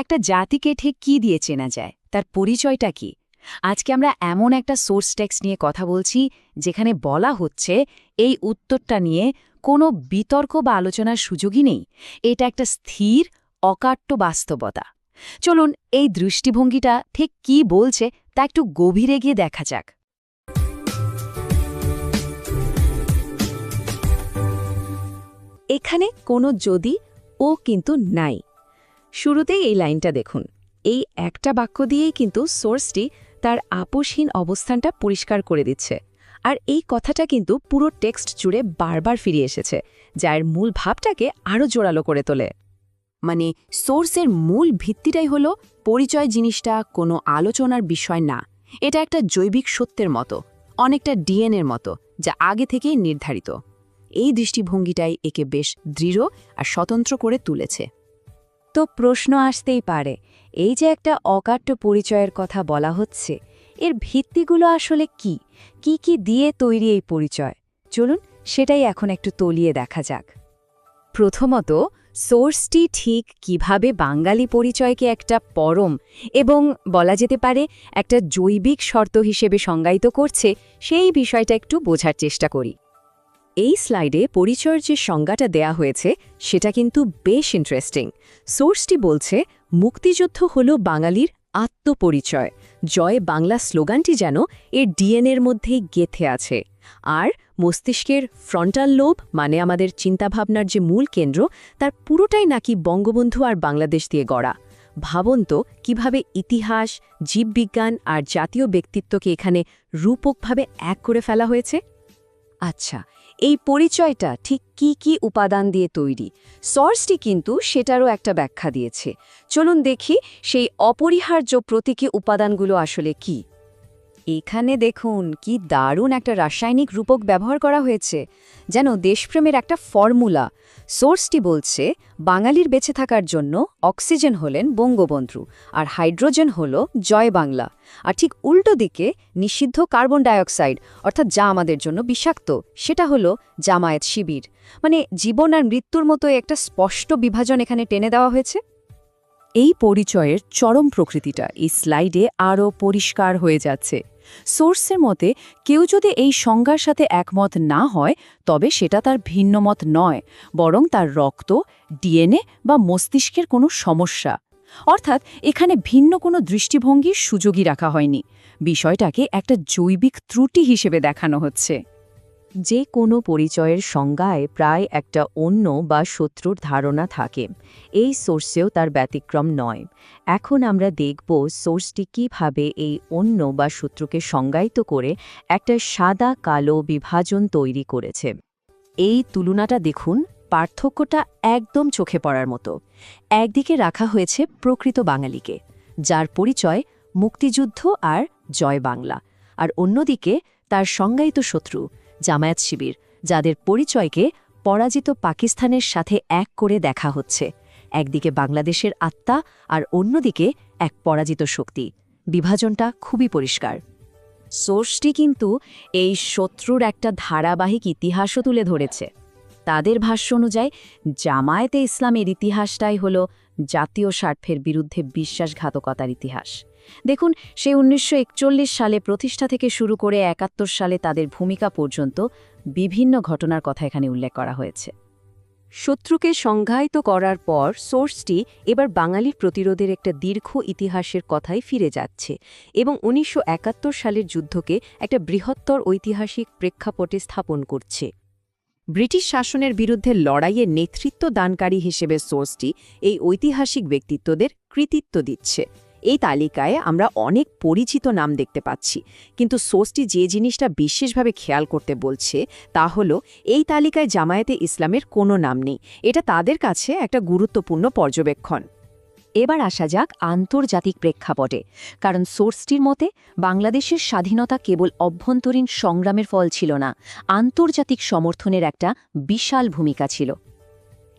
একটা জাতিকে ঠিক কি দিয়ে চেনা যায়? তার পরিচয়টা কি? আজকে আমরা এমন একটা সোর্স টেক্সট নিয়ে কথা বলছি, যেখানে বলা হচ্ছে এই উত্তরটা নিয়ে কোনো বিতর্ক বা আলোচনার সুযোগই নেই। এটা একটা স্থির, অকাট্য বাস্তবতা। চলুন এই দৃষ্টিভঙ্গিটা ঠিক কি বলছে তা একটু গভীরে গিয়ে দেখা যাক। এখানে কোনো যদি, ও কিন্তু নাই। শুরুতেই এই লাইনটা দেখুন। এই একটা বাক্য দিয়েই কিন্তু সোর্সটি তার আপোষহীন অবস্থানটা পরিষ্কার করে দিচ্ছে। আর এই কথাটা কিন্তু পুরো টেক্সট জুড়ে বারবার ফিরে এসেছে যার মূল ভাবটাকে আরও জোরালো করে তোলে। মানে সোর্সের মূল ভিত্তিটাই হলো পরিচয় জিনিসটা কোনো আলোচনার বিষয় না। এটা একটা জৈবিক সত্যের মতো, অনেকটা ডিএনএর মতো, যা আগে থেকেই নির্ধারিত। এই দৃষ্টিভঙ্গিটাই একে বেশ দৃঢ় আর স্বতন্ত্র করে তুলেছে। তো প্রশ্ন আসতেই পারে, এই যে একটা অকাট্য পরিচয়ের কথা বলা হচ্ছে, এর ভিত্তিগুলো আসলে কি? কি কি দিয়ে তৈরি এই পরিচয়? চলুন সেটাই এখন একটু তলিয়ে দেখা যাক। প্রথমত, সোর্সটি ঠিক কীভাবে বাঙালি পরিচয়কে একটা পরম এবং বলা যেতে পারে একটা জৈবিক শর্ত হিসেবে সংজ্ঞায়িত করছে, সেই বিষয়টা একটু বোঝার চেষ্টা করি। এই স্লাইডে পরিচয়ের যে সংজ্ঞাটা দেয়া হয়েছে, সেটা কিন্তু বেশ ইন্টারেস্টিং সোর্সটি বলছে, মুক্তিযুদ্ধ হল বাঙালির আত্মপরিচয়। জয় বাংলা স্লোগানটি যেন এর ডিএনএর মধ্যেই গেথে আছে। আর মস্তিষ্কের ফ্রন্টাল লোভ মানে আমাদের চিন্তাভাবনার যে মূল কেন্দ্র, তার পুরোটাই নাকি বঙ্গবন্ধু আর বাংলাদেশ দিয়ে গড়া। ভাবন তো, কীভাবে ইতিহাস, জীববিজ্ঞান আর জাতীয় ব্যক্তিত্বকে এখানে রূপকভাবে এক করে ফেলা হয়েছে? আচ্ছা এই পরিচয়টা ঠিক কি কি উপাদান দিয়ে তৈরি? সর্সটি কিন্তু সেটারও একটা ব্যাখ্যা দিয়েছে। চলুন দেখি সেই অপরিহার্য প্রতীকী উপাদানগুলো আসলে কি। এখানে দেখুন কি দারুণ একটা রাসায়নিক রূপক ব্যবহার করা হয়েছে, যেন দেশপ্রেমের একটা ফর্মুলা। সোর্সটি বলছে, বাঙালির বেঁচে থাকার জন্য অক্সিজেন হলেন বঙ্গবন্ধু, আর হাইড্রোজেন হল জয় বাংলা। আর ঠিক উল্টো দিকে নিষিদ্ধ কার্বন ডাইঅক্সাইড, অর্থাৎ যা আমাদের জন্য বিষাক্ত, সেটা হলো জামায়াত শিবির। মানে জীবন আর মৃত্যুর মতো একটা স্পষ্ট বিভাজন এখানে টেনে দেওয়া হয়েছে। এই পরিচয়ের চরম প্রকৃতিটা এই স্লাইডে আরও পরিষ্কার হয়ে যাচ্ছে। সোর্সের মতে, কেউ যদি এই সংজ্ঞার সাথে একমত না হয়, তবে সেটা তার ভিন্নমত নয়, বরং তার রক্ত, ডিএনএ বা মস্তিষ্কের কোনো সমস্যা। অর্থাৎ এখানে ভিন্ন কোনো দৃষ্টিভঙ্গির সুযোগই রাখা হয়নি। বিষয়টাকে একটা জৈবিক ত্রুটি হিসেবে দেখানো হচ্ছে। যে কোনো পরিচয়ের সংজ্ঞায় প্রায় একটা অন্য বা শত্রুর ধারণা থাকে। এই সোর্সেও তার ব্যতিক্রম নয়। এখন আমরা দেখব সোর্সটি কীভাবে এই অন্য বা শত্রুকে সংজ্ঞায়িত করে একটা সাদা কালো বিভাজন তৈরি করেছে। এই তুলনাটা দেখুন, পার্থক্যটা একদম চোখে পড়ার মতো। একদিকে রাখা হয়েছে প্রকৃত বাঙালিকে, যার পরিচয় মুক্তিযুদ্ধ আর জয় বাংলা। আর অন্যদিকে তার সংজ্ঞায়িত শত্রু জামায়াত শিবির, যাদের পরিচয়কে পরাজিত পাকিস্তানের সাথে এক করে দেখা হচ্ছে। একদিকে বাংলাদেশের আত্মা আর অন্যদিকে এক পরাজিত শক্তি। বিভাজনটা খুবই পরিষ্কার। সোর্সটি কিন্তু এই শত্রুর একটা ধারাবাহিক ইতিহাসও তুলে ধরেছে। তাদের ভাষ্য অনুযায়ী, জামায়াতে ইসলামের ইতিহাসটাই হল জাতীয় স্বার্থের বিরুদ্ধে বিশ্বাসঘাতকতার ইতিহাস। দেখুন, সে উনিশশো একচল্লিশ সালে প্রতিষ্ঠা থেকে শুরু করে একাত্তর সালে তাদের ভূমিকা পর্যন্ত বিভিন্ন ঘটনার কথা এখানে উল্লেখ করা হয়েছে। শত্রুকে সংজ্ঞায়িত করার পর সোর্সটি এবার বাঙালির প্রতিরোধের একটা দীর্ঘ ইতিহাসের কথাই ফিরে যাচ্ছে এবং উনিশশো একাত্তর সালের যুদ্ধকে একটা বৃহত্তর ঐতিহাসিক প্রেক্ষাপটে স্থাপন করছে। ব্রিটিশ শাসনের বিরুদ্ধে লড়াইয়ে নেতৃত্ব দানকারী হিসেবে সোর্সটি এই ঐতিহাসিক ব্যক্তিত্বদের কৃতিত্ব দিচ্ছে। এই তালিকায় আমরা অনেক পরিচিত নাম দেখতে পাচ্ছি। কিন্তু সোর্সটি যে জিনিসটা বিশেষভাবে খেয়াল করতে বলছে, তা হল এই তালিকায় জামায়াতে ইসলামের কোনো নাম নেই। এটা তাদের কাছে একটা গুরুত্বপূর্ণ পর্যবেক্ষণ। এবার আসা যাক আন্তর্জাতিক প্রেক্ষাপটে। কারণ সোর্সটির মতে, বাংলাদেশের স্বাধীনতা কেবল অভ্যন্তরীণ সংগ্রামের ফল ছিল না, আন্তর্জাতিক সমর্থনের একটা বিশাল ভূমিকা ছিল।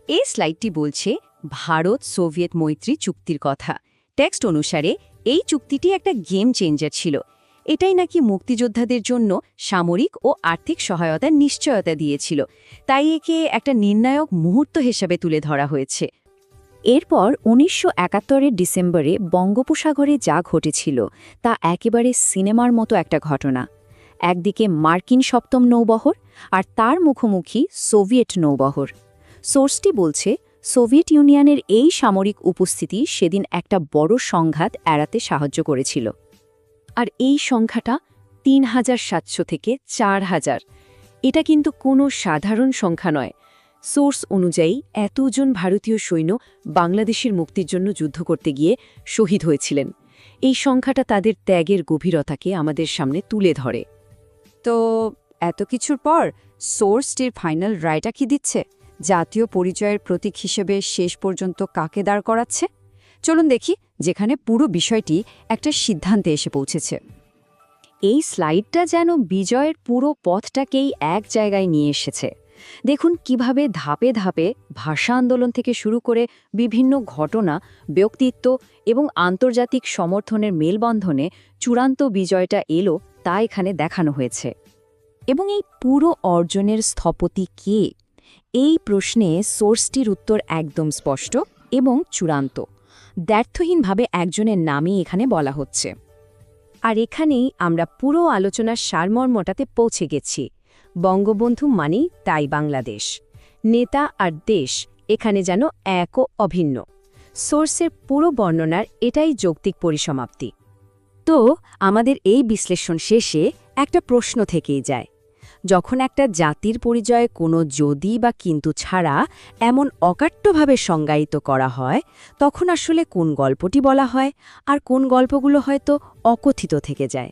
এই স্লাইডটি বলছে ভারত সোভিয়েত মৈত্রী চুক্তির কথা। টেক্সট অনুসারে এই চুক্তিটি একটা গেম চেঞ্জার ছিল। এটাই নাকি মুক্তিযোদ্ধাদের জন্য সামরিক ও আর্থিক সহায়তার নিশ্চয়তা দিয়েছিল। তাই একে একটা নির্ণায়ক মুহূর্ত হিসেবে তুলে ধরা হয়েছে। এরপর উনিশশো একাত্তরের ডিসেম্বরে বঙ্গোপসাগরে যা ঘটেছিল, তা একেবারে সিনেমার মতো একটা ঘটনা। একদিকে মার্কিন সপ্তম নৌবহর আর তার মুখোমুখি সোভিয়েট নৌবহর। সোর্সটি বলছে সোভিয়েত ইউনিয়নের এই সামরিক উপস্থিতি সেদিন একটা বড় সংঘাত এড়াতে সাহায্য করেছিল। আর এই সংখ্যাটা তিন হাজার সাতশো থেকে চার হাজার। এটা কিন্তু কোনো সাধারণ সংখ্যা নয়। সোর্স অনুযায়ী এতজন ভারতীয় সৈন্য বাংলাদেশের মুক্তির জন্য যুদ্ধ করতে গিয়ে শহীদ হয়েছিলেন। এই সংখ্যাটা তাদের ত্যাগের গভীরতাকে আমাদের সামনে তুলে ধরে। তো এত কিছুর পর সোর্সটির ফাইনাল রায়টা কি দিচ্ছে? জাতীয় পরিচয়ের প্রতীক হিসেবে শেষ পর্যন্ত কাকে দাঁড় করাচ্ছে? চলুন দেখি যেখানে পুরো বিষয়টি একটা সিদ্ধান্তে এসে পৌঁছেছে। এই স্লাইডটা যেন বিজয়ের পুরো পথটাকেই এক জায়গায় নিয়ে এসেছে। দেখুন কীভাবে ধাপে ধাপে ভাষা আন্দোলন থেকে শুরু করে বিভিন্ন ঘটনা, ব্যক্তিত্ব এবং আন্তর্জাতিক সমর্থনের মেলবন্ধনে চূড়ান্ত বিজয়টা এলো তা এখানে দেখানো হয়েছে। এবং এই পুরো অর্জনের স্থপতি কে? এই প্রশ্নে সোর্সটির উত্তর একদম স্পষ্ট এবং চূড়ান্ত। দ্ব্যর্থহীনভাবে একজনের নামই এখানে বলা হচ্ছে। আর এখানেই আমরা পুরো আলোচনার সারমর্মটাতে পৌঁছে গেছি। বঙ্গবন্ধু মানেই তাই বাংলাদেশ। নেতা আর দেশ এখানে যেন এক ও অভিন্ন। সোর্সের পুরো বর্ণনার এটাই যৌক্তিক পরিসমাপ্তি। তো আমাদের এই বিশ্লেষণ শেষে একটা প্রশ্ন থেকেই যায়। যখন একটা জাতির পরিচয়ে কোনো যদি বা কিন্তু ছাড়া এমন অকাট্যভাবে সংজ্ঞায়িত করা হয়, তখন আসলে কোন গল্পটি বলা হয় আর কোন গল্পগুলো হয়তো অকথিত থেকে যায়।